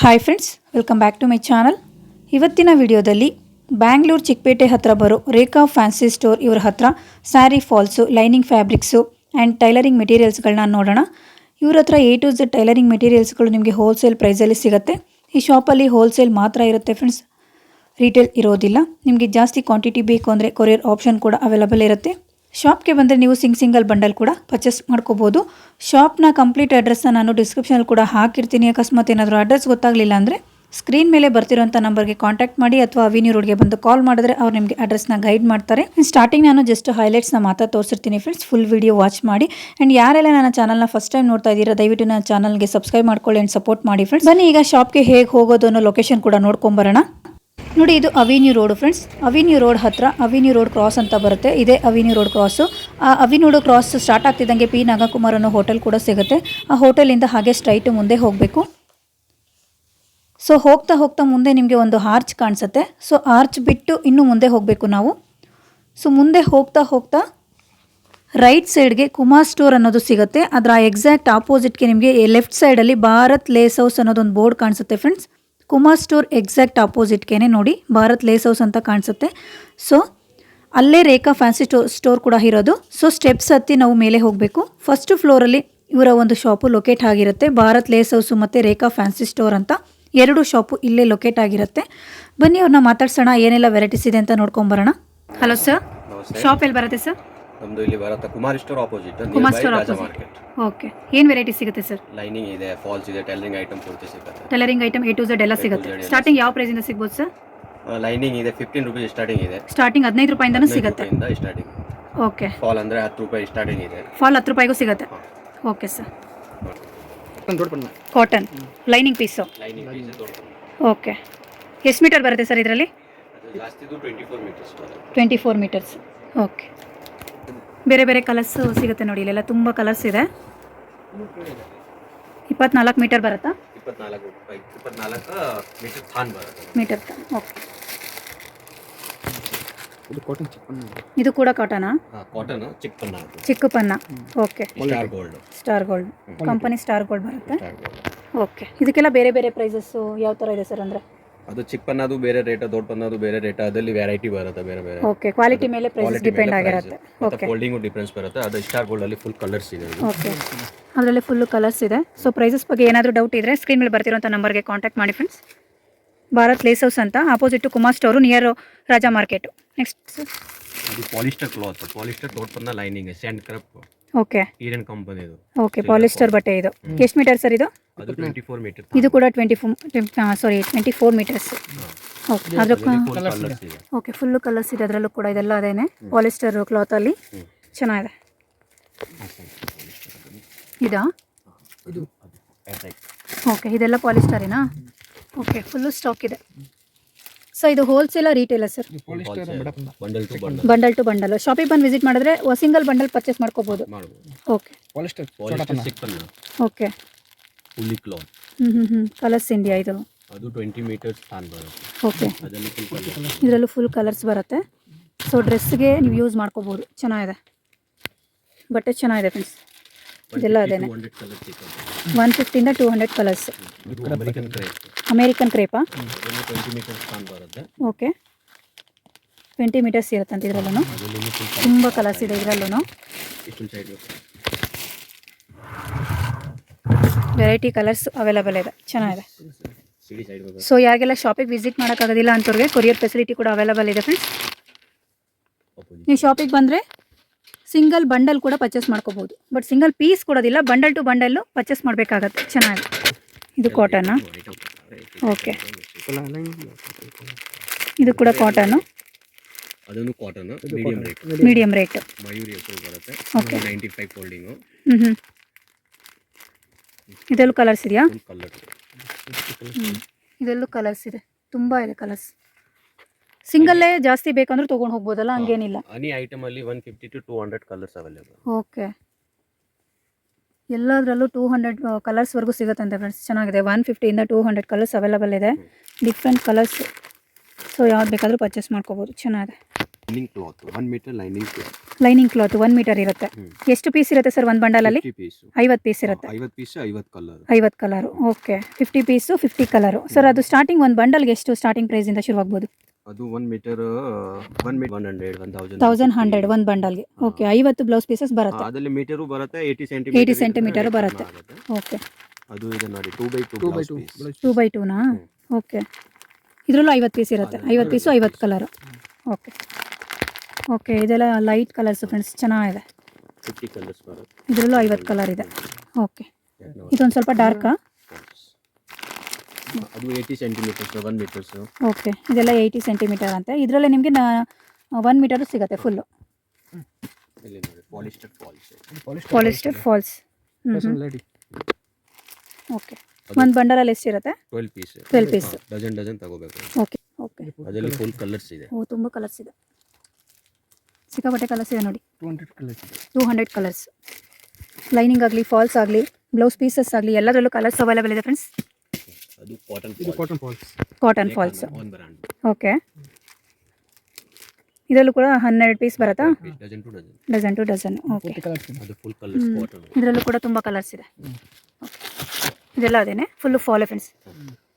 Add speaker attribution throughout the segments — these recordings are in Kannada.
Speaker 1: Hi friends welcome back to my channel ಇವತ್ತಿನ ವಿಡಿಯೋದಲ್ಲಿ ಬ್ಯಾಂಗ್ಳೂರು ಚಿಕ್ಕಪೇಟೆ ಹತ್ರ ಬರೋ ರೇಖಾ ಫ್ಯಾನ್ಸಿ ಸ್ಟೋರ್ ಇವ್ರ ಹತ್ರ sari falls lining fabrics and tailoring ಮೆಟೀರಿಯಲ್ಸ್ಗಳನ್ನ ನೋಡೋಣ. ಇವ್ರ ಹತ್ರ ಎ ಟು ಝೆಡ್ ಟೈಲರಿಂಗ್ ಮೆಟೀರಿಯಲ್ಸ್ಗಳು ನಿಮಗೆ ಹೋಲ್ಸೇಲ್ ಪ್ರೈಸಲ್ಲಿ ಸಿಗುತ್ತೆ. ಈ ಶಾಪಲ್ಲಿ ಹೋಲ್ಸೇಲ್ ಮಾತ್ರ ಇರುತ್ತೆ ಫ್ರೆಂಡ್ಸ್ ರೀಟೇಲ್ ಇರೋದಿಲ್ಲ. ನಿಮಗೆ ಜಾಸ್ತಿ ಕ್ವಾಂಟಿಟಿ ಬೇಕು ಅಂದರೆ ಕೊರಿಯರ್ ಆಪ್ಷನ್ ಕೂಡ ಅವೈಲಬಲ್ ಇರುತ್ತೆ. ಶಾಪ್ಗೆ ಬಂದರೆ ನೀವು ಸಿಂಗ್ ಸಿಂಗಲ್ ಬಂಡಲ್ ಕೂಡ ಪರ್ಚೇಸ್ ಮಾಡ್ಕೋಬೋದು. ಶಾಪ್ನ ಕಂಪ್ಲೀಟ್ ಅಡ್ರೆಸ್ನ ನಾನು ಡಿಸ್ಕ್ರಿಪ್ಷನಲ್ಲಿ ಕೂಡ ಹಾಕಿರ್ತೀನಿ. ಅಕಸ್ಮಾತ್ ಏನಾದರೂ ಅಡ್ರೆಸ್ ಗೊತ್ತಾಗಲಿಲ್ಲ ಅಂದರೆ ಸ್ಕ್ರೀನ್ ಮೇಲೆ ಬರ್ತಿರೋಂಥ ನಂಬರ್ಗೆ ಕಾಂಟ್ಯಾಕ್ಟ್ ಮಾಡಿ ಅಥವಾ ಅವಿನ್ಯೂ ರೋಡ್ಗೆ ಬಂದು ಕಾಲ್ ಮಾಡಿದ್ರೆ ಅವ್ರು ನಿಮಗೆ ಅಡ್ರೆಸ್ನ ಗೈಡ್ ಮಾಡ್ತಾರೆ. ಸ್ಟಾರ್ಟಿಂಗ್ ನಾನು ಜಸ್ಟ್ ಹೈಲೈಟ್ಸ್ನ ಮಾತ್ರ ತೋರಿಸಿರ್ತೀನಿ ಫ್ರೆಂಡ್ಸ್ ಫುಲ್ ವಿಡಿಯೋ ವಾಚ್ ಮಾಡಿ. ಆ್ಯಂಡ್ ಯಾರೆಲ್ಲ ನನ್ನ ಚಾನಲ್ನ ಫಸ್ಟ್ ಟೈಮ್ ನೋಡ್ತಾ ಇದ್ದೀರಾ, ದಯವಿಟ್ಟು ನನ್ನ ಚಾನಲ್ಗೆ ಸಬ್ಸ್ಕ್ರೈಬ್ ಮಾಡ್ಕೊಳ್ಳಿ ಆ್ಯಂಡ್ ಸಪೋರ್ಟ್ ಮಾಡಿ ಫ್ರೆಂಡ್ಸ್ ಬನ್ನಿ, ಈಗ ಶಾಪ್ಗೆ ಹೇಗೆ ಹೋಗೋದು ಅನ್ನೋ ಲೊಕೇಶನ್ ಕೂಡ ನೋಡ್ಕೊಂಬರೋಣ. ನೋಡಿ, ಇದು avenue road friends avenue road ಹತ್ರ ಅವಿನ್ಯೂ ರೋಡ್ ಕ್ರಾಸ್ ಅಂತ ಬರುತ್ತೆ. ಇದೇ ಅವಿನ್ಯೂ ರೋಡ್ ಕ್ರಾಸು ಆ ಅವಿನ್ಯೂ ಕ್ರಾಸ್ ಸ್ಟಾರ್ಟ್ ಆಗ್ತಿದ್ದಂಗೆ ಪಿ ನಾಗಕುಮಾರ್ ಅನ್ನೋ ಹೋಟೆಲ್ ಕೂಡ ಸಿಗುತ್ತೆ. ಆ ಹೋಟೆಲಿಂದ ಹಾಗೆ ಸ್ಟ್ರೈಟ್ ಮುಂದೆ ಹೋಗಬೇಕು. ಸೊ ಹೋಗ್ತಾ ಹೋಗ್ತಾ ಮುಂದೆ ನಿಮಗೆ ಒಂದು ಆರ್ಚ್ ಕಾಣಿಸುತ್ತೆ. ಸೊ ಆರ್ಚ್ ಬಿಟ್ಟು ಇನ್ನು ಮುಂದೆ ಹೋಗಬೇಕು ನಾವು. ಸೊ ಮುಂದೆ ಹೋಗ್ತಾ ಹೋಗ್ತಾ ರೈಟ್ ಸೈಡ್ಗೆ ಕುಮಾರ್ ಸ್ಟೋರ್ ಅನ್ನೋದು ಸಿಗುತ್ತೆ. ಅದರ ಎಕ್ಸಾಕ್ಟ್ ಆಪೋಸಿಟ್ಗೆ ನಿಮಗೆ ಲೆಫ್ಟ್ ಸೈಡಲ್ಲಿ ಭಾರತ್ ಲೇಸ್ ಹೌಸ್ ಅನ್ನೋದೊಂದು ಬೋರ್ಡ್ ಕಾಣಿಸುತ್ತೆ ಫ್ರೆಂಡ್ಸ್ ಕುಮಾರ್ ಸ್ಟೋರ್ ಎಕ್ಸಾಕ್ಟ್ ಆಪೋಸಿಟ್ಗೆ ನೋಡಿ ಭಾರತ್ ಲೇಸ್ ಹೌಸ್ ಅಂತ ಕಾಣಿಸುತ್ತೆ. ಸೊ ಅಲ್ಲೇ ರೇಖಾ ಫ್ಯಾನ್ಸಿ ಸ್ಟೋ ಸ್ಟೋರ್ ಕೂಡ ಇರೋದು. ಸೊ ಸ್ಟೆಪ್ಸ್ ಹತ್ತಿ ನಾವು ಮೇಲೆ ಹೋಗಬೇಕು. ಫಸ್ಟ್ ಫ್ಲೋರಲ್ಲಿ ಇವರ ಒಂದು ಶಾಪು ಲೊಕೇಟ್ ಆಗಿರುತ್ತೆ. ಭಾರತ್ ಲೇಸ್ ಹೌಸು ಮತ್ತು ರೇಖಾ ಫ್ಯಾನ್ಸಿ ಸ್ಟೋರ್ ಅಂತ ಎರಡು ಶಾಪು ಇಲ್ಲೇ ಲೊಕೇಟ್ ಆಗಿರುತ್ತೆ. ಬನ್ನಿ ಅವ್ರನ್ನ ಮಾತಾಡ್ಸೋಣ ಏನೆಲ್ಲ ವೆರೈಟೀಸ್ ಇದೆ ಅಂತ ನೋಡ್ಕೊಂಬರೋಣ. ಹಲೋ ಸರ್ ಶಾಪ್ ಎಲ್ಲಿ ಬರುತ್ತೆ ಸರ್
Speaker 2: ನಮ್ದು ಇಲ್ಲಿ ಬರುತ್ತೆ Kumar store opposite
Speaker 1: Kumar store
Speaker 2: market
Speaker 1: okay ಏನು ವೆರೈಟಿ ಸಿಗುತ್ತೆ ಸರ್
Speaker 2: ಲೈನಿಂಗ್ ಇದೆ ಫಾಲ್ಸ್ ಇದೆ ಟೈಲರಿಂಗ್ ಐಟಮ್ ಪೂರ್ತಿ ಸಿಗುತ್ತೆ.
Speaker 1: Tailoring item A to Z ಎಲ್ಲ ಸಿಗುತ್ತೆ. ಸ್ಟಾರ್ಟಿಂಗ್ ಯಾವ ಪ್ರೈಸಿಂದ ಸಿಗ್ಬೋದು ಸರ್
Speaker 2: ಲೈನಿಂಗ್ ಇದೆ ಫಿಫ್ಟೀನ್ ರೂಪಾಯಿ ಸ್ಟಾರ್ಟಿಂಗ್ ಇದೆ.
Speaker 1: ಸ್ಟಾರ್ಟಿಂಗ್ ಹದಿನೈದು ರೂಪಾಯಿಂದನೂ ಸಿಗುತ್ತೆ.
Speaker 2: ಸ್ಟಾರ್ಟಿಂಗ್
Speaker 1: ಓಕೆ
Speaker 2: ಫಾಲ್ ಅಂದ್ರೆ ಹತ್ತು ರೂಪಾಯಿ ಸ್ಟಾರ್ಟಿಂಗ್ ಇದೆ.
Speaker 1: ಫಾಲ್ ಹತ್ತು ರೂಪಾಯಿಗೂ ಸಿಗುತ್ತೆ. Okay sir cotton lining piece
Speaker 2: lining piece
Speaker 1: okay ಎಷ್ಟು ಮೀಟರ್ ಬರುತ್ತೆ ಸರ್ ಇದರಲ್ಲಿ?
Speaker 2: ಜಾಸ್ತಿ 24 metres
Speaker 1: twenty four metres okay ಬೇರೆ ಬೇರೆ ಕಲರ್ಸ್ ಸಿಗುತ್ತೆ ನೋಡಿ ಇಲ್ಲೆಲ್ಲ ತುಂಬ ಕಲರ್ಸ್ ಇದೆ. ಇಪ್ಪತ್ನಾಲ್ಕು ಮೀಟರ್ ಬರುತ್ತಾ?
Speaker 2: ಮೀಟರ್ ಥಾನ್ ಬರುತ್ತೆ.
Speaker 1: ಮೀಟರ್ ಓಕೆ
Speaker 3: ಇದು ಕಾಟನ್ ಚಿಪ್ಪನ್ನ
Speaker 1: ಇದು? ಕೂಡ ಕಾಟನಾ
Speaker 2: ಹಾಂ ಕಾಟನ್
Speaker 1: ಚಿಕ್ಕ ಪನ್ನ okay
Speaker 2: star gold
Speaker 1: star gold company star gold ಬರುತ್ತೆ. ಓಕೆ ಇದಕ್ಕೆಲ್ಲ ಬೇರೆ ಬೇರೆ ಪ್ರೈಸಸ್ ಯಾವ ಥರ ಇದೆ ಸರ್ ಅಂದರೆ?
Speaker 2: ಅದು ಚಿಕ್ಕ ಪನ್ನದು ಬೇರೆ ರೇಟ್ ದೊಡ್ಡ ಪನ್ನದು ಬೇರೆ ರೇಟ್ ಅದರಲ್ಲಿ ವೆರೈಟಿ ಬರುತ್ತೆ ಬೇರೆ ಬೇರೆ.
Speaker 1: ಓಕೆ ಕ್ವಾಲಿಟಿ ಮೇಲೆ ಪ್ರೈಸ್ ಡಿಪೆಂಡ್ ಆಗಿರುತ್ತೆ.
Speaker 2: ಮತ್ತೆ
Speaker 1: ಓಕೆ
Speaker 2: ಫೋಲ್ಡಿಂಗ್ ಡಿಫರೆನ್ಸ್ ಬರುತ್ತೆ. ಅದು ಸ್ಟಾರ್ ಗೋಲ್ಡ್ ಅಲ್ಲಿ ಫುಲ್ ಕಲರ್ಸ್ ಇದೆ
Speaker 1: ಓಕೆ ಅದರಲ್ಲಿ ಫುಲ್ ಕಲರ್ಸ್ ಇದೆ. ಸೊ ಪ್ರೈಸಸ್ ಬಗ್ಗೆ ಏನಾದರೂ ಡೌಟ್ ಇದ್ದರೆ ಸ್ಕ್ರೀನ್ ಮೇಲೆ ಬರ್ತಿರೋಂಥ ನಂಬರ್ಗೆ ಕಾಂಟ್ಯಾಕ್ಟ್ ಮಾಡಿ ಫ್ರೆಂಡ್ಸ್ ಭಾರತ್ ಲೇಸ್ ಹೌಸ್ ಅಂತ opposite Kumar store near Raja market next
Speaker 2: ಅದು ಪಾಲಿಸ್ಟರ್ ಕ್ಲಾತ್ ಪಾಲಿಸ್ಟರ್ ದೊಡ್ಡ ಪನ್ನ ಲೈನಿಂಗ್ ಸ್ಯಾಂಡ್ ಕ್ರಪ್
Speaker 1: ಓಕೆ.
Speaker 2: ಈರನ್ ಕಂಪನಿದು
Speaker 1: ಓಕೆ ಪಾಲಿಸ್ಟರ್ ಬಟ್ಟೆ ಇದು. ಎಷ್ಟು ಮೀಟರ್ ಸರ್ ಇದು?
Speaker 2: ಅದು ಟ್ವೆಂಟಿ ಫೋರ್ ಮೀಟರ್
Speaker 1: ಇದು ಕೂಡ twenty four sorry twenty four metres okay ಅದಕ್ಕೆ
Speaker 2: ಕಲರ್ಸ್ ಇದೆ.
Speaker 1: ಓಕೆ ಫುಲ್ ಕಲರ್ಸ್ ಇದೆ ಅದರಲ್ಲೂ ಕೂಡ ಇದೆಲ್ಲ ಅದೇನೆ. ಪಾಲಿಸ್ಟರ್ ಕ್ಲಾತ್
Speaker 2: ಅಲ್ಲಿ.
Speaker 1: ಚೆನ್ನಾಗಿದೆ. ಇದಾ?
Speaker 3: ಇದು
Speaker 1: ಓಕೆ ಇದೆಲ್ಲ ಪಾಲಿಸ್ಟರಿನಾ ಓಕೆ ಫುಲ್ಲು ಸ್ಟಾಕ್ ಇದೆ. ಸೊ ಇದು wholesale retailer sir
Speaker 2: bundle to bundle
Speaker 1: bundle to bundle ಶಾಪಿಗೆ ಬಂದು ವಿಸಿಟ್ ಮಾಡಿದ್ರೆ ಸಿಂಗಲ್ ಬಂಡಲ್ ಪರ್ಚೇಸ್ ಮಾಡ್ಕೋಬೋದು. ಓಕೆ
Speaker 3: ಪಾಲಿಸ್ಟರ್
Speaker 2: ಪಾಲಿಸ್ಟರ್ ಸಿಕ್ಕಲ್ಲ
Speaker 1: ಓಕೆ
Speaker 2: ಫುಲ್ಲಿ
Speaker 1: ಹ್ಞೂ ಹ್ಞೂ ಕಲರ್ಸ್ ಇಂಡಿಯಾ ಇದು.
Speaker 2: ಅದು ಟ್ವೆಂಟಿ ಮೀಟರ್ಸ್ ತಾನ್ ಬರುತ್ತೆ.
Speaker 1: ಓಕೆ
Speaker 2: ಅದರಲ್ಲಿ ಫುಲ್ ಕಲರ್
Speaker 1: ಇದರಲ್ಲೂ ಫುಲ್ ಕಲರ್ಸ್ ಬರುತ್ತೆ. ಸೊ ಡ್ರೆಸ್ಗೆ ನೀವು ಯೂಸ್ ಮಾಡ್ಕೋಬೋದು. ಚೆನ್ನಾಗಿದೆ. ಬಟ್ಟೆ ಚೆನ್ನಾಗಿದೆ ಫ್ರೆಂಡ್ಸ್ ಇದೆಲ್ಲ ಅದೇನೆ. One ಫಿಫ್ಟಿಯಿಂದ two hundred colours
Speaker 2: American crepe twenty metres
Speaker 1: okay twenty metres ಇರುತ್ತಂತ ಇದರಲ್ಲೂ ತುಂಬ ಕಲರ್ಸ್ ಇದೆ ಇದರಲ್ಲೂ ವೆರೈಟಿ ಕಲರ್ಸ್ ಅವೈಲಬಲ್ ಇದೆ. ಚೆನ್ನಾಗಿದೆ. ಸೊ ಯಾರಿಗೆಲ್ಲ ಶಾಪಿಗೆ ವಿಸಿಟ್ ಮಾಡೋಕ್ಕಾಗೋದಿಲ್ಲ ಅಂಥವ್ರಿಗೆ ಕೊರಿಯರ್ ಫೆಸಿಲಿಟಿ ಕೂಡ ಅವೈಲಬಲ್ ಇದೆ ಫ್ರೆಂಡ್ಸ್ ನೀವು ಶಾಪಿಗೆ ಬಂದರೆ ಸಿಂಗಲ್ ಬಂಡಲ್ ಕೂಡ ಪರ್ಚೇಸ್ ಮಾಡ್ಕೋಬೋದು. ಬಟ್ ಸಿಂಗಲ್ ಪೀಸ್ ಕೊಡೋದಿಲ್ಲ ಬಂಡಲ್ ಟು ಬಂಡಲ್ಲು ಪರ್ಚೇಸ್ ಮಾಡಬೇಕಾಗತ್ತೆ. ಚೆನ್ನಾಗಿ. ಇದು ಕಾಟನ್ ಓಕೆ ಇದು ಕೂಡ ಕಾಟನ್
Speaker 2: ಅದೊಂದು cotton medium rate
Speaker 1: medium rate
Speaker 2: Mayuri approve ಬರುತ್ತೆ. ನೈಂಟಿ ಫೈವ್ ಫೋಲ್ಡಿಂಗು
Speaker 1: ಹ್ಞೂ ಹ್ಞೂ ಇದರಲ್ಲೂ ಕಲರ್ಸ್ ಇದೆಯಾ?
Speaker 2: ಕಲರ್
Speaker 1: ಹ್ಞೂ ಕಲರ್ಸ್ ಇದೆ. ತುಂಬಾ ಇದೆ ಕಲರ್ಸ್ ಸಿಂಗಲ್ಲೇ ಜಾಸ್ತಿ ಬೇಕಂದ್ರೆ ತಗೊಂಡು ಹೋಗ್ಬೋದಲ್ಲ? ಹಂಗೇನಿಲ್ಲ.
Speaker 2: ಅನಿ ಐಟಮ್ ಅಲ್ಲಿ one fifty to two hundred colours available
Speaker 1: okay. ಎಲ್ಲದರಲ್ಲೂ ಟೂ ಹಂಡ್ರೆಡ್ ಕಲರ್ಸ್ವರೆಗೂ ಸಿಗುತ್ತಂತೆ ಫ್ರೆಂಡ್ಸ್ ಚೆನ್ನಾಗಿದೆ. ಒನ್ ಫಿಫ್ಟಿಯಿಂದ ಟೂ ಹಂಡ್ರೆಡ್ ಕಲರ್ಸ್ ಅವೈಲಬಲ್ ಇದೆ. ಡಿಫ್ರೆಂಟ್ ಕಲರ್ಸ್ ಸೊ ಯಾವ್ದು ಬೇಕಾದರೂ ಪರ್ಚೇಸ್ ಮಾಡ್ಕೋಬೋದು. ಚೆನ್ನಾಗಿದೆ.
Speaker 2: Lining cloth one metre lining cloth
Speaker 1: lining cloth one metre ಇರುತ್ತೆ. ಎಷ್ಟು ಪೀಸ್ ಇರುತ್ತೆ ಸರ್ ಒಂದು ಬಂಡಲಲ್ಲಿ? ಐವತ್ತು ಪೀಸ್ ಇರುತ್ತೆ.
Speaker 2: ಐವತ್ತು ಪೀಸ್ ಐವತ್ತು ಕಲರ್
Speaker 1: ಐವತ್ತು colour okay fifty piece fifty colour sir ಅದು ಸ್ಟಾರ್ಟಿಂಗ್ ಒಂದು ಬಂಡಲ್ಗೆ ಎಷ್ಟು ಸ್ಟಾರ್ಟಿಂಗ್ ಪ್ರೈಸಿಂದ ಶುರುವಾಗ್ಬೋದು?
Speaker 2: ಅದು one metre one metre one hundred one thousand
Speaker 1: thousand hundred ಒಂದು ಬಂಡಲ್ಗೆ ಓಕೆ ಐವತ್ತು ಬ್ಲೌಸ್ ಪೀಸಸ್ ಬರುತ್ತೆ.
Speaker 2: ಅದರಲ್ಲಿ ಮೀಟರು ಬರುತ್ತೆ ಏಯ್ಟಿ
Speaker 1: 80 ಸೆಂಟಿಮೀಟರ್ ಬರುತ್ತೆ. ಓಕೆ
Speaker 2: ಅದು ಇದೆ ನೋಡಿ two by two
Speaker 3: by two
Speaker 1: two by ಟೂನಾ okay ಇದರಲ್ಲೂ ಐವತ್ತು ಪೀಸ್ ಇರುತ್ತೆ. ಐವತ್ತು ಪೀಸು ಐವತ್ತು ಕಲರು ಓಕೆ ಓಕೆ ಇದೆಲ್ಲ ಲೈಟ್ ಕಲರ್ಸ್ ಫ್ರೆಂಡ್ಸ್ ಚೆನ್ನಾಗಿದೆ. ಇದರಲ್ಲೂ ಐವತ್ತು ಕಲರ್ ಇದೆ. ಓಕೆ ಇದೊಂದು ಸ್ವಲ್ಪ ಡಾರ್ಕಾ
Speaker 2: ಅದು eighty centimetres one metres
Speaker 1: okay ಇದೆಲ್ಲ ಏಯ್ಟಿ ಸೆಂಟಿಮೀಟರ್ ಅಂತ. ಇದರಲ್ಲೇ ನಿಮಗೆ ಒನ್ ಮೀಟರು ಸಿಗುತ್ತೆ ಫುಲ್ಲು
Speaker 2: ಇಲ್ಲಿ ನೋಡಿ polyester falls
Speaker 1: polyester falls okay ಒಂದು ಬಂಡಲಲ್ಲಿ ಎಷ್ಟಿರುತ್ತೆ
Speaker 2: twelve piece
Speaker 1: twelve piece
Speaker 2: dozen dozen ತಗೋಬೇಕು.
Speaker 1: ಓಕೆ ಓಕೆ
Speaker 2: ಅದರಲ್ಲಿ ಫುಲ್ ಕಲರ್ಸ್ ಇದೆ.
Speaker 1: ಓ ತುಂಬ ಕಲರ್ಸ್ ಇದೆ. ಸಿಕ್ಕಾಪಟ್ಟೆ ಕಲರ್ಸ್ ಇದೆ ನೋಡಿ.
Speaker 3: Two hundred colours
Speaker 1: two hundred colours lining ಆಗಲಿ ಫಾಲ್ಸ್ ಆಗಲಿ ಬ್ಲೌಸ್ ಪೀಸಸ್ ಆಗಲಿ ಎಲ್ಲದರಲ್ಲೂ ಕಲರ್ಸ್ ಅವೈಲೇಬಲ್ ಇದೆ ಫ್ರೆಂಡ್ಸ್
Speaker 2: ಅದು ಕಾಟನ್
Speaker 3: ಇದು cotton falls
Speaker 1: cotton falls
Speaker 2: brand
Speaker 1: okay ಇದರಲ್ಲೂ ಕೂಡ ಹನ್ನೆರಡು ಪೀಸ್ ಬರುತ್ತಾ?
Speaker 2: Dozen to dozen
Speaker 1: dozen to dozen okay
Speaker 3: fifty colours ಇದೆ
Speaker 2: ಅದು ಫುಲ್ ಕಲರ್ಸ್ ಕಾಟನ್
Speaker 1: ಇದರಲ್ಲೂ ಕೂಡ ತುಂಬ ಕಲರ್ಸ್ ಇದೆ. ಇದೆಲ್ಲ ಅದೇನೆ? ಫುಲ್ಲು ಫಾಲ್ ಫ್ರೆಂಡ್ಸ್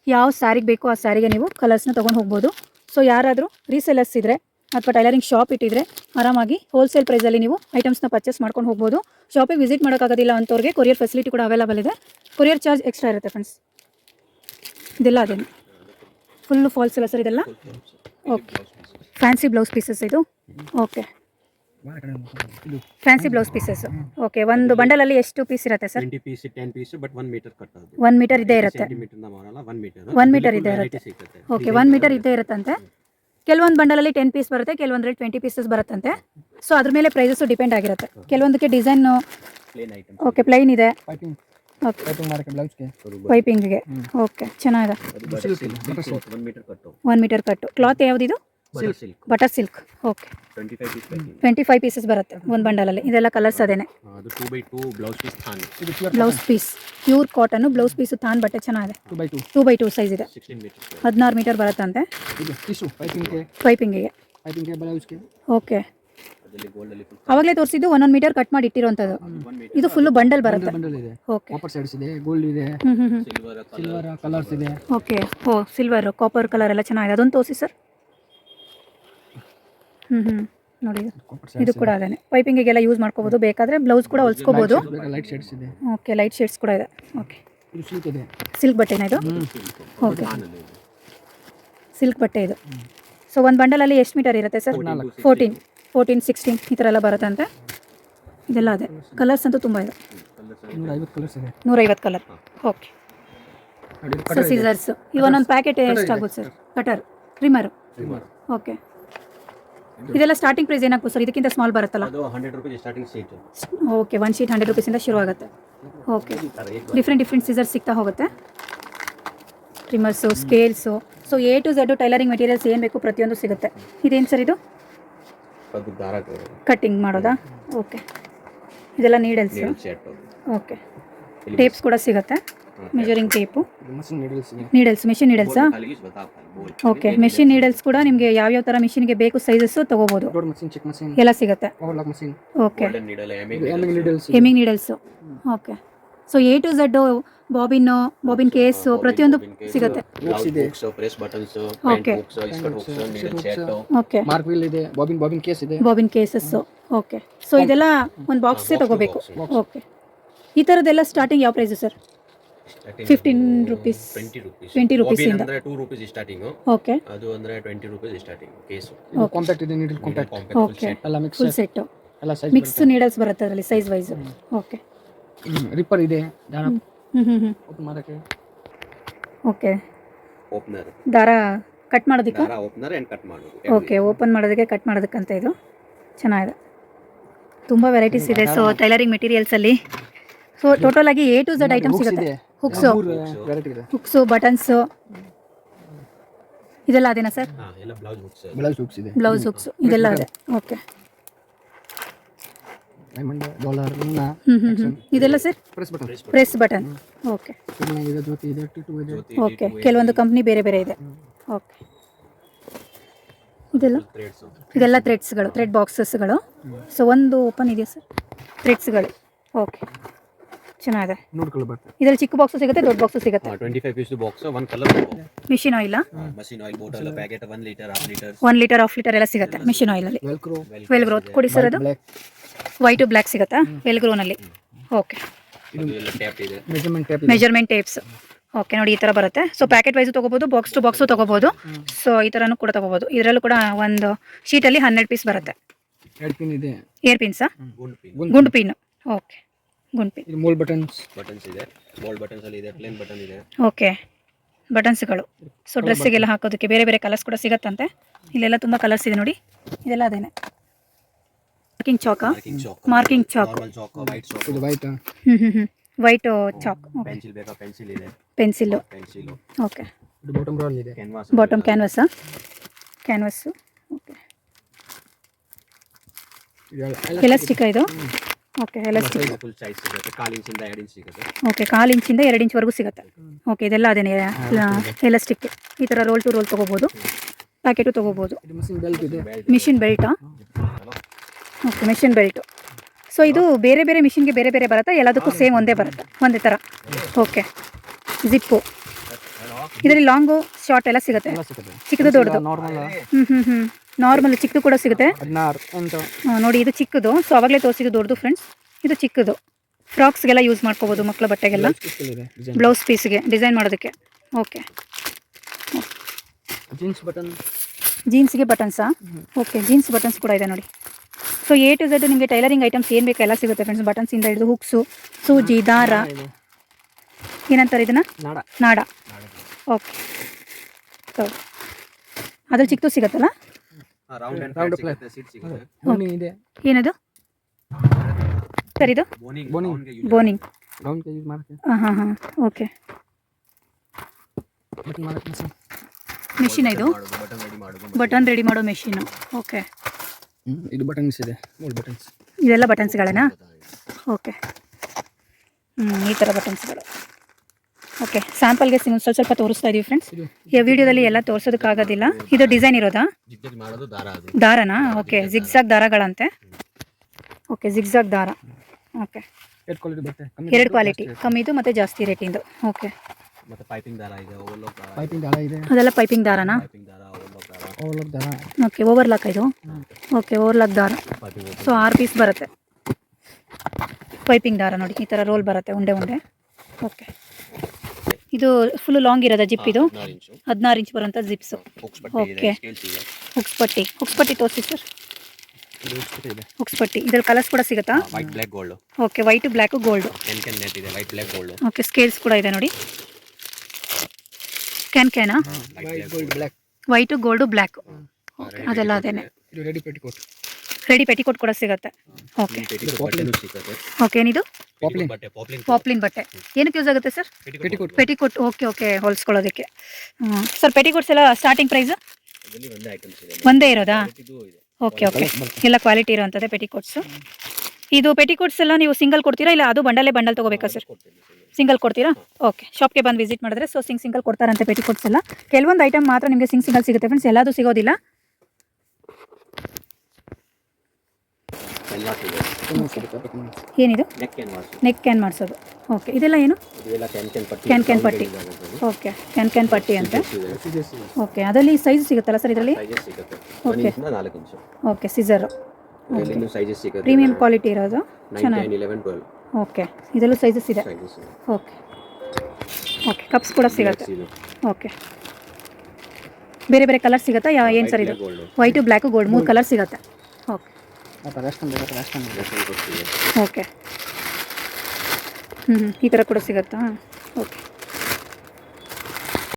Speaker 1: ಯಾವ ಸ್ಯಾರಿಗೆ ಬೇಕೋ ಆ ಸ್ಯಾರಿಗೆ ನೀವು ಕಲರ್ಸ್ನ ತೊಗೊಂಡು ಹೋಗ್ಬೋದು. ಸೊ ಯಾರಾದರೂ ರೀಸೇಲರ್ಸ್ ಇದ್ದರೆ ಅಥವಾ ಟೈಲರಿಂಗ್ ಶಾಪ್ ಇಟ್ಟಿದ್ರೆ ಆರಾಮಾಗಿ ಹೋಲ್ಸೇಲ್ ಪ್ರೈಸಲ್ಲಿ ನೀವು ಐಟಮ್ಸ್ನ ಪರ್ಚೇಸ್ ಮಾಡ್ಕೊಂಡು ಹೋಗ್ಬೋದು. ಶಾಪಿಗೆ ವಿಸಿಟ್ ಮಾಡೋಕ್ಕಾಗೋದಿಲ್ಲ ಅಂಥವ್ರಿಗೆ ಕೊರಿಯರ್ ಫೆಸಿಲಿಟಿ ಕೂಡ ಅವೈಲಬಲ್ ಇದೆ. ಕೊರಿಯರ್ ಚಾರ್ಜ್ ಎಕ್ಸ್ಟ್ರಾ ಇರುತ್ತೆ ಫ್ರೆಂಡ್ಸ್ ಇದೆಲ್ಲ ಅದೇನು ಫುಲ್ಲು ಫಾಲ್ಸ್ ಇಲ್ಲ ಸರ್ ಇದೆಲ್ಲ? ಓಕೆ ಫ್ಯಾನ್ಸಿ ಬ್ಲೌಸ್ ಪೀಸಸ್ ಇದು? ಓಕೆ.
Speaker 3: ಇದು
Speaker 1: ಫ್ಯಾನ್ಸಿ ಬ್ಲೌಸ್ ಪೀಸಸ್ ಓಕೆ ಒಂದು ಬಂಡಲಲ್ಲಿ ಎಷ್ಟು ಪೀಸ್ ಇರುತ್ತೆ sir
Speaker 2: piece ten piece but one metre cut
Speaker 1: one metre ಇದ್ದೇ ಇರುತ್ತೆ.
Speaker 2: ಒನ್ ಮೀಟರ್
Speaker 1: ಇದೇ ಇದೆ ಇರುತ್ತೆ. ಓಕೆ ಒನ್ ಮೀಟರ್ ಇದ್ದೇ ಇರುತ್ತಂತೆ. ಕೆಲವೊಂದು ಬಂಡಲಲ್ಲಿ ಟೆನ್ ಪೀಸ್ ಬರುತ್ತೆ ಕೆಲವೊಂದರಲ್ಲಿ ಟ್ವೆಂಟಿ ಪೀಸಸ್ ಬರುತ್ತಂತೆ. ಸೊ ಅದ್ರ ಮೇಲೆ ಪ್ರೈಸಸ್ಸು ಡಿಪೆಂಡ್ ಆಗಿರುತ್ತೆ. ಕೆಲವೊಂದಕ್ಕೆ ಡಿಸೈನ್ ಓಕೆ ಪ್ಲೈನ್ ಇದೆ. ಓಕೆ
Speaker 3: ಮಾಡೋಕ್ಕೆ ಬ್ಲೌಸ್ಗೆ
Speaker 1: ಪೈಪಿಂಗ್ಗೆ ಓಕೆ ಚೆನ್ನಾಗಿದೆ.
Speaker 2: ಒನ್ ಮೀಟರ್ ಕಟ್ಟು.
Speaker 1: Cloth ಯಾವುದಿದು?
Speaker 2: Butter silk
Speaker 1: butter silk okay
Speaker 2: twenty five
Speaker 1: pieces ಬರುತ್ತೆ ಒಂದು ಬಂಡಲಲ್ಲಿ. ಇದೆಲ್ಲ ಕಲರ್ಸ್ ಅದೇನೆ.
Speaker 2: Blouse piece
Speaker 3: pure
Speaker 1: blouse piece pure cotton blouse piece ತಾನ್ ಬಟ್ಟೆ ಚೆನ್ನಾಗಿದೆ.
Speaker 3: ಟೂ ಬೈ ಟೂ
Speaker 1: ಸೈಜ್ ಇದೆ. ಹದಿನಾರು ಮೀಟರ್ ಬರುತ್ತಂತೆ.
Speaker 3: ಪೈಪಿಂಗ್ಗೆ
Speaker 1: ಓಕೆ ಅವಾಗಲೇ ತೋರಿಸಿದ್ದು ಒಂದೊಂದು ಮೀಟರ್ ಕಟ್ ಮಾಡಿ ಇಟ್ಟಿರೋಂಥದ್ದು ಇದು ಫುಲ್ ಬಂಡಲ್ ಬರುತ್ತೆ.
Speaker 3: ಬಂಡಲ್ ಇದೆ.
Speaker 1: ಓಕೆ
Speaker 3: ಕಾಪರ್ ಸೈಡ್ಸ್ ಇದೆ ಗೋಲ್ಡ್ ಇದೆ.
Speaker 2: ಸಿಲ್ವರ್
Speaker 3: ಸಿಲ್ವರ್ ಕಲರ್ಸ್ ಇದೆ.
Speaker 1: ಓಕೆ ಓ ಸಿಲ್ವರ್ ಕಾಪರ್ ಕಲರ್ ಎಲ್ಲ ಚೆನ್ನಾಗಿದೆ. ಅದೊಂದು ತೋರಿಸಿ ಸರ್ ಹ್ಞೂ ಹ್ಞೂ ನೋಡಿ ಇದು. ಕೂಡ ಅದೇ ಪೈಪಿಂಗಿಗೆಲ್ಲ ಯೂಸ್ ಮಾಡ್ಕೋಬೋದು. ಬೇಕಾದರೆ ಬ್ಲೌಸ್ ಕೂಡ ಹೊಲ್ಸ್ಕೋಬೋದು.
Speaker 3: ಲೈಟ್ ಶೇಡ್ಸ್ ಇದೆ.
Speaker 1: ಓಕೆ ಲೈಟ್ ಶೇಡ್ಸ್ ಕೂಡ ಇದೆ. ಓಕೆ
Speaker 3: ಸಿಲ್ಕ್ ಇದೆ.
Speaker 1: ಸಿಲ್ಕ್ ಬಟ್ಟೆನ ಇದು? ಓಕೆ
Speaker 2: ಅಲ್ಲಿ
Speaker 1: ಸಿಲ್ಕ್ ಬಟ್ಟೆ ಇದು. ಸೊ ಒಂದು ಬಂಡಲಲ್ಲಿ ಎಷ್ಟು ಮೀಟರ್ ಇರುತ್ತೆ ಸರ್ ಫೋರ್ಟೀನ್ ಫೋರ್ಟೀನ್ ಸಿಕ್ಸ್ಟೀನ್ ಈ ಥರ ಎಲ್ಲ ಬರುತ್ತಂತೆ ಇದೆಲ್ಲ ಅದೇ. ಕಲರ್ಸ್ ಅಂತೂ ತುಂಬ ಇದೆ. ನೂರೈವತ್ತು ಕಲರ್ ಓಕೆ
Speaker 3: ಸರ್
Speaker 1: ಸೀಸರ್ಸ್ ಈ ಒಂದೊಂದು ಪ್ಯಾಕೆಟ್ ಎಷ್ಟಾಗುತ್ತೆ ಸರ್ ಕಟರ್ ಟ್ರಿಮರ್ ಓಕೆ ಇದೆಲ್ಲ ಸ್ಟಾರ್ಟಿಂಗ್ ಪ್ರೈಸ್ ಏನಾಗ್ಬೋದು ಸರ್ ಇದಕ್ಕಿಂತ ಸ್ಮಾಲ್ ಬರುತ್ತಲ್ಲ? ಓಕೆ ಒನ್ ಶೀಟ್ ಹಂಡ್ರೆಡ್ ರುಪೀಸಿಂದ ಶುರು ಆಗುತ್ತೆ. ಓಕೆ ಡಿಫ್ರೆಂಟ್ ಡಿಫ್ರೆಂಟ್ ಸೀಸರ್ಸ್ ಸಿಗ್ತಾ ಹೋಗುತ್ತೆ. Trimmers scales so A to Z tailoring materials ಏನು ಬೇಕು ಪ್ರತಿಯೊಂದು ಸಿಗುತ್ತೆ. ಇದೇನು ಸರ್ ಇದು?
Speaker 2: ದಾರ
Speaker 1: ಕಟ್ಟಿಂಗ್ ಮಾಡೋದಾ? ಓಕೆ. ಇದೆಲ್ಲ ನೀಡಲ್ಸ್ ಓಕೆ. ಟೇಪ್ಸ್ ಕೂಡ ಸಿಗುತ್ತೆ? ಮೆಜರಿಂಗ್ ಟೇಪು
Speaker 3: ನೀಡಲ್ಸ್
Speaker 1: ಮೆಷಿನ್ ನೀಡಲ್ಸಾ ಓಕೆ. ಮೆಷಿನ್ ನೀಡಲ್ಸ್ ಕೂಡ ನಿಮಗೆ ಯಾವ್ಯಾವ ಥರ ಮಿಷಿನ್ಗೆ ಬೇಕು ಸೈಜಸ್ಸು ತೊಗೋಬೋದು. ಎಲ್ಲ ಸಿಗುತ್ತೆ? Okay.
Speaker 3: Hemming needles
Speaker 1: okay. So A to Z bobbin bobbin case ಪ್ರತಿಯೊಂದು ಸಿಗುತ್ತೆ.
Speaker 2: Okay set
Speaker 1: okay
Speaker 3: mark wheel ಇದೆ. ಬಾಬಿನ್ ಬಾಬಿನ್ ಕೇಸ್ ಇದೆ.
Speaker 1: ಬಾಬಿನ್ ಕೇಸಸ್ಸು ಓಕೆ ಸೊ ಇದೆಲ್ಲ ಒಂದು ಬಾಕ್ಸೇ ತಗೋಬೇಕು. ಓಕೆ ಈ ಥರದ್ದೆಲ್ಲ ಸ್ಟಾರ್ಟಿಂಗ್ ಯಾವ price sir fifteen rupees
Speaker 2: twenty rupees two rupees starting
Speaker 1: okay
Speaker 2: ಅದು ಅಂದ್ರೆ twenty rupees starting case
Speaker 3: compact ಇದೆ ನೀಡಲ್ ಕಾಂಪ್ಯಾಕ್ಟ್
Speaker 1: ಓಕೆ
Speaker 3: ಎಲ್ಲ ಮಿಕ್ಸ್
Speaker 1: ಫುಲ್ ಸೆಟ್ಟು
Speaker 3: ಎಲ್ಲ ಸೈಜ್
Speaker 1: ಮಿಕ್ಸ್ ನೀಡಲ್ಸ್ ಬರುತ್ತೆ ಅದರಲ್ಲಿ ಸೈಜ್ ವೈಸ್ ಓಕೆ
Speaker 3: ರಿಪ್ಪರ್ ಇದೆ ದಾರ. ಓಪನ್ ಮಾಡೋಕ್ಕೆ.
Speaker 1: ಓಕೆ.
Speaker 2: ಓಪನರ್
Speaker 1: ದಾರ ಕಟ್ ಮಾಡೋದಕ್ಕೆ?
Speaker 2: ದಾರ ಓಪನರ್ ಅಂಡ್ ಕಟ್ ಮಾಡೋದು.
Speaker 1: ಓಕೆ ಓಪನ್ ಮಾಡೋದಕ್ಕೆ ಕಟ್ ಮಾಡೋದಕ್ಕಂತ ಇದು. ಚೆನ್ನಾಗಿದೆ. ತುಂಬ ವೆರೈಟೀಸ್ ಇದೆ. ಸೊ ಟೈಲರಿಂಗ್ ಮೆಟೀರಿಯಲ್ಸಲ್ಲಿ ಸೊ ಟೋಟಲ್ ಆಗಿ ಎ ಟು ಝಡ್ ಐಟಮ್ ಸಿಗುತ್ತೆ.
Speaker 3: ಹುಕ್ಸ್
Speaker 1: ಹುಕ್ಸು
Speaker 3: ವೆರೈಟಿ ಇದೆ.
Speaker 1: ಹುಕ್ಸು ಬಟನ್ಸು ಇದೆಲ್ಲ ಅದೇನಾ ಸರ್?
Speaker 2: ಹಾ ಎಲ್ಲ ಬ್ಲೌಸ್ ಬುಕ್ಸ್
Speaker 3: ಬ್ಲೌಸ್ ಹುಕ್ಸ್ ಇದೆ.
Speaker 1: ಬ್ಲೌಸ್ ಹುಕ್ಸು ಇದೆಲ್ಲ ಅದೇ ಓಕೆ
Speaker 3: ಡೈಮಂಡ್ ಡಾಲರ್
Speaker 1: ಹ್ಞೂ ಇದೆಲ್ಲ sir?
Speaker 3: Press button
Speaker 1: press button okay
Speaker 3: ಇದೆ ಜ್ಯೋತಿ ಇದೆ ಟಿ ಟು ಇದೆ.
Speaker 1: ಓಕೆ ಕೆಲವೊಂದು ಕಂಪ್ನಿ ಬೇರೆ ಬೇರೆ ಇದೆ. ಓಕೆ ಇದೆಲ್ಲ?
Speaker 2: ಥ್ರೆಡ್ಸು
Speaker 1: ಇದೆಲ್ಲ ಥ್ರೆಡ್ಸ್ಗಳು ಥ್ರೆಡ್ ಬಾಕ್ಸಸ್ಗಳು ಸೊ ಒಂದು ಓಪನ್ ಇದೆಯಾ ಸರ್? ಥ್ರೆಡ್ಸ್ಗಳು ಓಕೆ ಚೆನ್ನಾಗಿದೆ.
Speaker 3: ನೋಡ್ಕೊಳ್ಳಿ ಬರ್ತದೆ
Speaker 1: ಇದರಲ್ಲಿ ಚಿಕ್ಕ ಬಾಕ್ಸ್ ಸಿಗುತ್ತೆ ದೊಡ್ಡ ಬಾಕ್ಸ್ ಸಿಗುತ್ತೆ.
Speaker 2: Twenty five piece box one colour
Speaker 1: machine oil
Speaker 2: machine oil bottle packet one litre half litre
Speaker 1: one litre half litre ಎಲ್ಲ ಸಿಗುತ್ತೆ ಮಿಷಿನ್ ಆಯಿಲ್
Speaker 3: ಅಲ್ಲಿ.
Speaker 1: ವೆಲ್ ಗ್ರೋತ್ ಕೊಡಿ ಸರ್ ಅದು? ವೈಟು ಬ್ಲ್ಯಾಕ್ ಸಿಗುತ್ತಾ? Well ಗ್ರೋನಲ್ಲಿ okay
Speaker 3: measurement tape
Speaker 1: measurement tapes okay ನೋಡಿ ಈ ಥರ ಬರುತ್ತೆ. ಸೊ ಪ್ಯಾಕೆಟ್ ವೈಸು ತೊಗೋಬೋದು ಬಾಕ್ಸ್ ಟು ಬಾಕ್ಸು ತೊಗೋಬೋದು. ಸೊ ಈ ಥರನೂ ಕೂಡ ತೊಗೋಬೋದು. ಇದರಲ್ಲೂ ಕೂಡ ಒಂದು ಶೀಟಲ್ಲಿ ಹನ್ನೆರಡು ಪೀಸ್ ಬರುತ್ತೆ. ಏರ್ ಪಿನ್ಸಾ
Speaker 2: ಗುಂಡ್ ಪಿನ್
Speaker 1: ಓಕೆ ಗುಂಡು ಪಿನ್
Speaker 3: ಇದು ಮೂಲ್ ಬಟನ್ಸ್
Speaker 2: ಬಟನ್ಸ್ ಇದೆ. ಗೋಲ್ಡ್ ಬಟನ್ಸ್ ಅಲ್ಲಿ ಇದೆ ಪ್ಲೇನ್ ಬಟನ್ ಇದೆ.
Speaker 1: ಓಕೆ ಬಟನ್ಸ್ಗಳು ಸೊ ಡ್ರೆಸ್ಸಿಗೆಲ್ಲ ಹಾಕೋದಕ್ಕೆ ಬೇರೆ ಬೇರೆ ಕಲರ್ಸ್ ಕೂಡ ಸಿಗತ್ತಂತೆ. ಇಲ್ಲೆಲ್ಲ ತುಂಬ ಕಲರ್ಸ್ ಇದೆ ನೋಡಿ. ಇದೆಲ್ಲ ಅದೇನೆ. Marking chalk
Speaker 2: marking chalk
Speaker 1: marking chalk
Speaker 2: normal chalk white chalk
Speaker 3: ಇದು ವೈಟ್
Speaker 1: ಹ್ಞೂ ಹ್ಞೂ ಹ್ಞೂ ವೈಟ್ ಚಾಕ್ ಓಕೆ
Speaker 2: ಪೆನ್ಸಿಲ್ ಬೇಕಾ ಪೆನ್ಸಿಲ್ ಇದೆ
Speaker 1: ಪೆನ್ಸಿಲ್ಲು
Speaker 2: ಪೆನ್ಸಿಲ್
Speaker 1: ಓಕೆ
Speaker 3: ಇದು ಬಾಟಮ್ ರೋಲ್ ಇದೆ
Speaker 2: ಕ್ಯಾನ್ವಾಸ್
Speaker 1: ಬಾಟಮ್ ಕ್ಯಾನ್ವಸ್ಸಾ ಕ್ಯಾನ್ವಸ್ಸು ಓಕೆ
Speaker 3: ಇದು ಎಲ್ಲ
Speaker 1: ಎಲಾಸ್ಟಿಕ್ ಇದು ಓಕೆ ಎಲಾಸ್ಟಿಕ್
Speaker 2: ಫುಲ್ ಸೈಜ್ ಸಿಗುತ್ತೆ ಕಾಲು ಇಂಚಿಂದ ಎರಡು ಇಂಚ್ ಸಿಗುತ್ತೆ
Speaker 1: ಓಕೆ ಕಾಲು ಇಂಚಿಂದ ಎರಡು ಇಂಚ್ವರೆಗೂ ಸಿಗುತ್ತೆ ಓಕೆ ಇದೆಲ್ಲ ಅದೇನೆ ಎಲಾಸ್ಟಿಕ್ ಈ ಥರ ರೋಲ್ ಟು ರೋಲ್ ತೊಗೋಬೋದು ಪ್ಯಾಕೆಟು ತೊಗೋಬೋದು
Speaker 3: ಇದು ಮಿಷಿನ್ ಬೆಲ್ಟ್ ಇದೆ
Speaker 1: ಮಿಷಿನ್ ಬೆಲ್ಟಾ ಓಕೆ ಮಿಷಿನ್ ಬೆಲ್ಟು ಸೊ ಇದು ಬೇರೆ ಬೇರೆ ಮಿಷಿನ್ಗೆ ಬೇರೆ ಬೇರೆ ಬರುತ್ತಾ? ಎಲ್ಲದಕ್ಕೂ ಸೇಮ್ ಒಂದೇ ಬರುತ್ತಾ? ಒಂದೇ ಥರ ಓಕೆ ಜಿಪ್ಪು ಇದರಲ್ಲಿ ಲಾಂಗು ಶಾರ್ಟ್ ಎಲ್ಲ ಸಿಗುತ್ತೆ. ಚಿಕ್ಕದು ದೊಡ್ಡದು.
Speaker 3: ನಾರ್ಮಲ್
Speaker 1: ಹ್ಞೂ ಹ್ಞೂ ಹ್ಞೂ ನಾರ್ಮಲ್ ಚಿಕ್ಕದು ಕೂಡ ಸಿಗುತ್ತೆ. ನೋಡಿ ಇದು ಚಿಕ್ಕದು. ಸೊ ಅವಾಗಲೇ ತೋರಿಸಿದ್ದು ದೊಡ್ಡದು ಫ್ರೆಂಡ್ಸ್ ಇದು ಚಿಕ್ಕದು. ಫ್ರಾಕ್ಸ್ಗೆಲ್ಲ ಯೂಸ್ ಮಾಡ್ಕೋಬೋದು ಮಕ್ಕಳ ಬಟ್ಟೆಗೆಲ್ಲ. ಬ್ಲೌಸ್ ಪೀಸ್ಗೆ ಡಿಸೈನ್ ಮಾಡೋದಕ್ಕೆ. ಓಕೆ
Speaker 3: ಜೀನ್ಸ್ ಬಟನ್
Speaker 1: ಜೀನ್ಸ್ಗೆ ಬಟನ್ಸಾ ಓಕೆ ಜೀನ್ಸ್ ಬಟನ್ಸ್ ಕೂಡ ಇದೆ ನೋಡಿ. ಸೊ ಎ ಟು ಝಡ್ ನಿಮಗೆ ಟೈಲರಿಂಗ್ ಐಟಮ್ಸ್ ಏನು ಬೇಕು ಎಲ್ಲ ಸಿಗುತ್ತೆ ಫ್ರೆಂಡ್ಸ್ ಬಟನ್ಸಿಂದ ಹಿಡಿದು ಹುಕ್ಸು ಸೂಜಿ ದಾರ.
Speaker 3: ಇದು
Speaker 1: ಏನಂತಾರೆ ಇದನ್ನ?
Speaker 3: ನಾಡ.
Speaker 1: ನಾಡ. ಓಕೆ ಸೊ ಅದ್ರಲ್ಲಿ ಚಿಕ್ಕದು ಸಿಗುತ್ತಲ್ಲ?
Speaker 2: ರೌಂಡ್ ಅಂಡ್
Speaker 3: Round
Speaker 2: ಸಿಗುತ್ತೆ ಸೀಟ್ ಸಿಗುತ್ತೆ.
Speaker 3: ಬೋನಿ ಇದೆ.
Speaker 1: ಏನದು? ಸರ್ ಇದು
Speaker 2: ಬೋನಿಂಗ್
Speaker 1: ಹಾಂ ಹಾಂ. ಹಾಂ ಓಕೆ
Speaker 3: ಮಿಷಿನ್
Speaker 1: ಇದು?
Speaker 2: ಬಟನ್ ರೆಡಿ ಮಾಡೋದು
Speaker 1: ಬಟನ್ ರೆಡಿ ಮಾಡೋ ಮೆಷಿನು ಓಕೆ
Speaker 3: ಇದು ಬಟನ್ಸ್ ಇದೆ. ಮೂರು ಬಟನ್ಸ್
Speaker 1: ಇದೆಲ್ಲ ಬಟನ್ಸ್ಗಳೇನಾ ಓಕೆ ಹ್ಞೂ ಈ ಥರ ಬಟನ್ಸ್ಗಳು ಓಕೆ ಸ್ಯಾಂಪಲ್ಗೆ ಸ್ವಲ್ಪ ಸ್ವಲ್ಪ ತೋರಿಸ್ತಾ ಇದೀವಿ ಫ್ರೆಂಡ್ಸ್ ಈ ವಿಡಿಯೋದಲ್ಲಿ ಎಲ್ಲ ತೋರಿಸೋದಕ್ಕಾಗೋದಿಲ್ಲ ಇದು ಡಿಸೈನ್ ಇರೋದಾ? ದಾರನಾ? ಓಕೆ ಜಿಗ್ಸಾಗ್ ದಾರಗಳಂತೆ. ಓಕೆ ಜಿಗ್ಸಾಗ್ ದಾರ. ಓಕೆ
Speaker 3: ಎರಡು ಕ್ವಾಲಿಟಿ
Speaker 1: ಕಮ್ಮಿದು ಮತ್ತು ಜಾಸ್ತಿ ರೇಟಿಂದು ಓಕೆ
Speaker 2: ಮತ್ತೆ ಪೈಪಿಂಗ್ ದಾರ ಇದೆ ಓವರ್ಲಾಕ್ ದಾರ
Speaker 3: ಪೈಪಿಂಗ್ ದಾರ ಇದೆ.
Speaker 1: ಅದೆಲ್ಲ ಪೈಪಿಂಗ್ ದಾರನಾ? ಓಕೆ ಓವರ್ಲಾಕ್ ಇದು. ಓಕೆ ಓವರ್ಲಾಕ್ ದಾರ. ಸೊ ಆರು ಪೀಸ್ ಬರುತ್ತೆ. ಪೈಪಿಂಗ್ ದಾರ ನೋಡಿ ಈ ಥರ ರೋಲ್ ಬರುತ್ತೆ ಉಂಡೆ ಉಂಡೆ. ಓಕೆ ಇದು ಫುಲ್ ಲಾಂಗ್ ಇರೋದ ಜಿಪ್ ಇದು?
Speaker 2: ಹದಿನಾರು ಇಂಚು
Speaker 1: ಬರುವಂಥ ಜಿಪ್ಸು
Speaker 2: ಓಕೆ ಪಟ್ಟಿ ಇದೆ ಸ್ಕೇಲ್ಸ್ ಇದೆ.
Speaker 1: ಹುಕ್ಸ್ ಪಟ್ಟಿ. ಹುಕ್ಸ್ ಪಟ್ಟಿ ತೋರಿಸಿ ಸರ್ ಹುಕ್ಸ್ ಪಟ್ಟಿ ಇದ್ರಲ್ಲಿ ಕಲರ್ಸ್ ಕೂಡ ಸಿಗುತ್ತಾ?
Speaker 2: White black gold
Speaker 1: okay white black gold
Speaker 2: white black gold
Speaker 1: okay scales ಕೂಡ ಇದೆ ನೋಡಿ. Can ಕ್ಯಾನಾ
Speaker 3: white gold black
Speaker 1: white gold black. ಅದೆಲ್ಲ ಅದೇನೆ.
Speaker 3: ರೆಡಿ ಪೆಟಿಕೋಟ್
Speaker 1: ರೆಡಿ ಪೆಟಿಕೋಟ್ ಕೂಡ ಸಿಗುತ್ತೆ. ಓಕೆ. ಓಕೆ ಏನಿದು?
Speaker 2: ಪಾಪ್ಲಿನ್.
Speaker 1: ಬಟ್ಟೆ ಏನಕ್ಕೆ ಯೂಸ್ ಆಗುತ್ತೆ sir?
Speaker 3: Petticoat
Speaker 1: petticoat okay okay ಹೊಲ್ಸ್ಕೊಳ್ಳೋದಕ್ಕೆ. Sir petticoats ಎಲ್ಲ ಸ್ಟಾರ್ಟಿಂಗ್ ಪ್ರೈಸ್
Speaker 2: ಒಂದೇ
Speaker 1: ಇರೋದಾ? Okay okay. ಎಲ್ಲ ಕ್ವಾಲಿಟಿ ಇರುವಂಥದ್ದೇ ಪೆಟಿಕೋಟ್ಸು ಇದು ಪೆಟಿಕೋಟ್ಸ್ ಎಲ್ಲ ನೀವು ಸಿಂಗಲ್ ಕೊಡ್ತೀರಾ ಇಲ್ಲ ಅದು ಬಂಡಲೇ ಬಂಡಲ್ ತಗೋಬೇಕಾ ಸರ್ ಸಿಂಗಲ್ ಕೊಡ್ತೀರಾ? ಓಕೆ ಶಾಪ್ಗೆ ಬಂದು ವಿಸಿಟ್ ಮಾಡಿದ್ರೆ ಸೊ ಸಿಂಗ್ ಸಿಂಗಲ್ ಕೊಡ್ತಾರಂತೆ ಪೆಟಿಕೋಟ್ಸ್ ಎಲ್ಲ. ಕೆಲವೊಂದು ಐಟಮ್ ಮಾತ್ರ ನಿಮಗೆ ಸಿಂಗ್ ಸಿಂಗಲ್ ಸಿಗುತ್ತೆ ಫ್ರೆಂಡ್ಸ್ ಎಲ್ಲದೂ ಸಿಗೋದಿಲ್ಲ? ಏನಿದು?
Speaker 2: ನೆಕ್
Speaker 1: ಕ್ಯಾನ್ ಮಾಡಿಸೋದು ಓಕೆ ಇದೆಲ್ಲ ಏನು?
Speaker 2: ಇದೆಲ್ಲ ಕ್ಯಾನ್ ಕ್ಯಾನ್ ಪಟ್ಟಿ.
Speaker 1: ಕ್ಯಾನ್ ಕ್ಯಾನ್ ಪಟ್ಟಿ. ಓಕೆ ಕ್ಯಾನ್ ಕ್ಯಾನ್ ಪಟ್ಟಿ ಅಂತೆ. ಓಕೆ ಅದರಲ್ಲಿ ಸೈಜ್ ಸಿಗುತ್ತಲ್ಲ ಸರ್ ಇದರಲ್ಲಿ?
Speaker 2: ಓಕೆ
Speaker 1: ಓಕೆ ಸಿಸರು
Speaker 2: ಇದರಲ್ಲಿ ಸೈಜಸ್ ಸಿಗುತ್ತೆ.
Speaker 1: ಪ್ರೀಮಿಯಂ ಕ್ವಾಲಿಟಿ ಇರೋದು?
Speaker 2: ನೈನ್
Speaker 1: ಚೆನ್ನಾಗಿ.
Speaker 2: ಟೆನ್ ಇಲೆವೆನ್ ಟ್ವೆಲ್
Speaker 1: ಓಕೆ ಇದರಲ್ಲೂ ಸೈಜಸ್ ಇದೆ? ಓಕೆ ಓಕೆ ಕಪ್ಸ್ ಕೂಡ ಸಿಗುತ್ತೆ. ಓಕೆ ಬೇರೆ ಬೇರೆ ಕಲರ್ ಸಿಗುತ್ತಾ? ಯಾ ಏನು ಸರ್ ಇದು? ವೈಟು ಬ್ಲ್ಯಾಕು ಗೋಲ್ಡ್ ಮೂರು ಕಲರ್ ಸಿಗುತ್ತೆ. ಓಕೆ ಓಕೆ ಹ್ಞೂ ಹ್ಞೂ ಈ ಥರ ಕೂಡ ಸಿಗುತ್ತಾ? ಓಕೆ